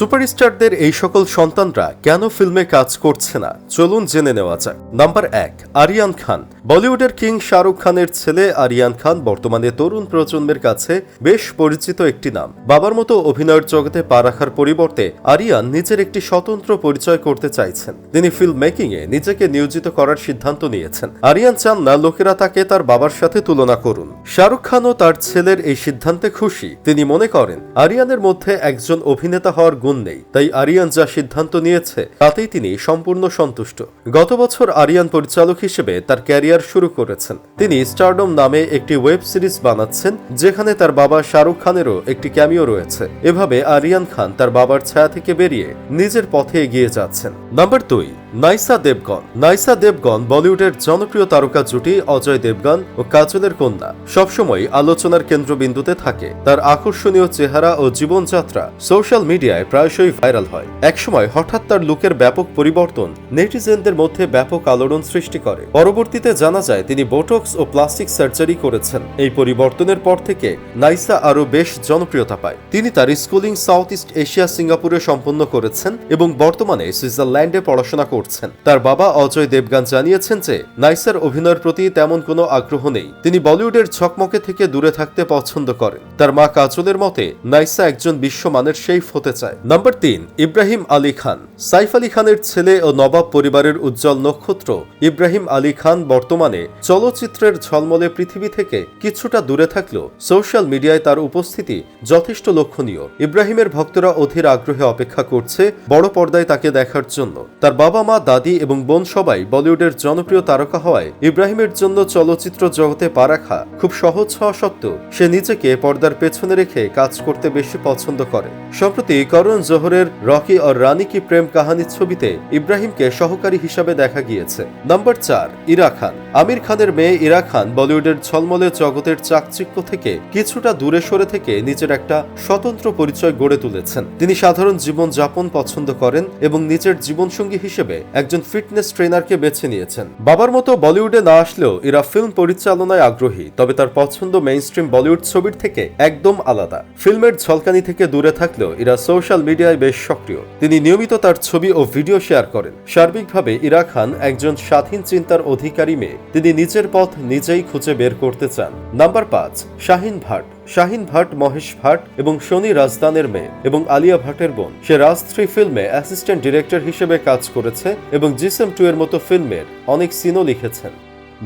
সুপারস্টারদের এই সকল সন্তানরা কেন ফিল্মে কাজ করছে না? চলুন জেনে নেওয়া যাক। নাম্বার এক, আরিয়ান খান। বলিউডের কিং শাহরুখ খানের ছেলে আরিয়ান খান বর্তমানে তরুণ প্রজন্মের কাছে বেশ পরিচিত একটি নাম। বাবার মতো অভিনয়ের জগতে পা রাখার পরিবর্তে আরিয়ান নিজের একটি স্বতন্ত্র পরিচয় করতে চাইছেন। তিনি ফিল্ম মেকিং এ নিজেকে নিয়োজিত করার সিদ্ধান্ত নিয়েছেন। আরিয়ান চান না লোকেরা তাকে তার বাবার সাথে তুলনা করুন। শাহরুখ খানও তার ছেলের এই সিদ্ধান্তে খুশি। তিনি মনে করেন, আরিয়ানের মধ্যে একজন অভিনেতা হওয়ার গুণ নেই। তাই আরিয়ান যা সিদ্ধান্ত নিয়েছে, তাতেই তিনি সম্পূর্ণ সন্তুষ্ট। গত বছর আরিয়ান পরিচালক হিসেবে তার ক্যারিয়ার শুরু করেছেন। তিনি স্টারডম নামে একটি ওয়েব সিরিজ বানাচ্ছেন, যেখানে তার বাবা শাহরুখ খানেরও একটি ক্যামিও রয়েছে। এভাবে আরিয়ান খান তার বাবার ছায়া থেকে বেরিয়ে নিজের পথে এগিয়ে যাচ্ছেন। নাম্বার দুই নাইসা দেবগন নাইসা দেবগন বলিউডের জনপ্রিয় তারকা জুটি অজয় দেবগন ও কাজলের কন্যা। সবসময় আলোচনার কেন্দ্রবিন্দুতে থাকে। তার আকর্ষণীয় চেহারা ও জীবনযাত্রা সোশ্যাল মিডিয়ায় প্রায়শই ভাইরাল হয়। একসময় হঠাৎ তার লুকের ব্যাপক পরিবর্তন নেটিজেনদের মধ্যে ব্যাপক আলোড়ন সৃষ্টি করে। পরবর্তীতে জানা যায়, তিনি বোটক্স ও প্লাস্টিক সার্জারি করেছেন। এই পরিবর্তনের পর থেকে নাইসা আরও বেশ জনপ্রিয়তা পায়। তিনি তার স্কুলিং সাউথ ইস্ট এশিয়া সিঙ্গাপুরে সম্পন্ন করেছেন এবং বর্তমানে সুইজারল্যান্ডে পড়াশোনা করছেন তার বাবা অজয় দেবগান জানিয়েছেন যে, নাইসার অভিনয়ের প্রতি তেমন কোনো আগ্রহ নেই। তিনি বলিউডের ঝকমকে থেকে দূরে থাকতে পছন্দ করেন। তার মা কাজলের মতে, নাইসা একজন বিশ্বমানের শেফ হতে চায়। নাম্বার তিন, ইব্রাহিম আলী খান। সাইফ আলী খানের ছেলে ও নবাব পরিবারের উজ্জ্বল নক্ষত্র ইব্রাহিম আলী খান বর্তমানে চলচ্চিত্রের ঝলমলে পৃথিবী থেকে কিছুটা দূরে থাকলেও সোশ্যাল মিডিয়ায় তার উপস্থিতি যথেষ্ট লক্ষণীয়। ইব্রাহিমের ভক্তরা অধীর আগ্রহে অপেক্ষা করছে বড় পর্দায় তাকে দেখার জন্য। তার বাবা মা দাদি এবং বোন সবাই বলিউডের জনপ্রিয় তারকা হওয়ায় ইব্রাহিমের জন্য চলচ্চিত্র জগতে পা রাখা খুব সহজ হওয়া সত্ত্বেও সে নিজেকে পর্দার পেছনে রেখে কাজ করতে বেশি পছন্দ করে। সম্প্রতি করণ জোহরের রকি আর রানী কি প্রেম কাহানি ছবিতে ইব্রাহিমকে সহকারী হিসাবে দেখা গিয়েছে। নাম্বার চার, ইরা খান। আমির খানের মেয়ে ইরা খান বলিউডের ঝলমলে জগতের চাকচিক্য থেকে কিছুটা দূরে সরে থেকে নিজের একটা স্বতন্ত্র পরিচয় গড়ে তুলেছেন। তিনি সাধারণ জীবন যাপন পছন্দ করেন এবং নিজের জীবনসঙ্গী হিসেবে একজন ফিটনেস ট্রেনারকে বেছে নিয়েছেন। বাবার মতো বলিউডে না আসলেও ইরা ফিল্ম পরিচালনায় আগ্রহী, তবে তার পছন্দ মেইনস্ট্রিম বলিউড ছবির থেকে একদম আলাদা। ফিল্মের ঝলকানি থেকে দূরে থাকলেও ইরা সোশ্যাল মিডিয়ায় বেশ সক্রিয়। তিনি নিয়মিত তার ছবি ও ভিডিও শেয়ার করেন। সার্বিকভাবে ইরা খান একজন স্বাধীন চিন্তার অধিকারী মেয়ে। তিনি নিজের পথ নিজেই খুঁজে বের করতে চান। নাম্বার পাঁচ, শাহিন ভাট। শাহিন ভাট, মহেশ ভাট এবং শনি রাজদানের মেয়ে এবং আলিয়া ভাটের বোন। সে রাজ থ্রি ফিল্মে অ্যাসিস্ট্যান্ট ডিরেক্টর হিসেবে কাজ করেছে এবং জিসেম টু এর মতো ফিল্মের অনেক সিনও লিখেছেন।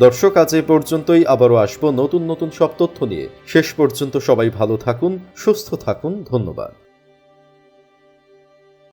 দর্শক, আজ এ পর্যন্তই। আবারও আসব নতুন নতুন সব তথ্য নিয়ে। শেষ পর্যন্ত সবাই ভালো থাকুন, সুস্থ থাকুন। ধন্যবাদ।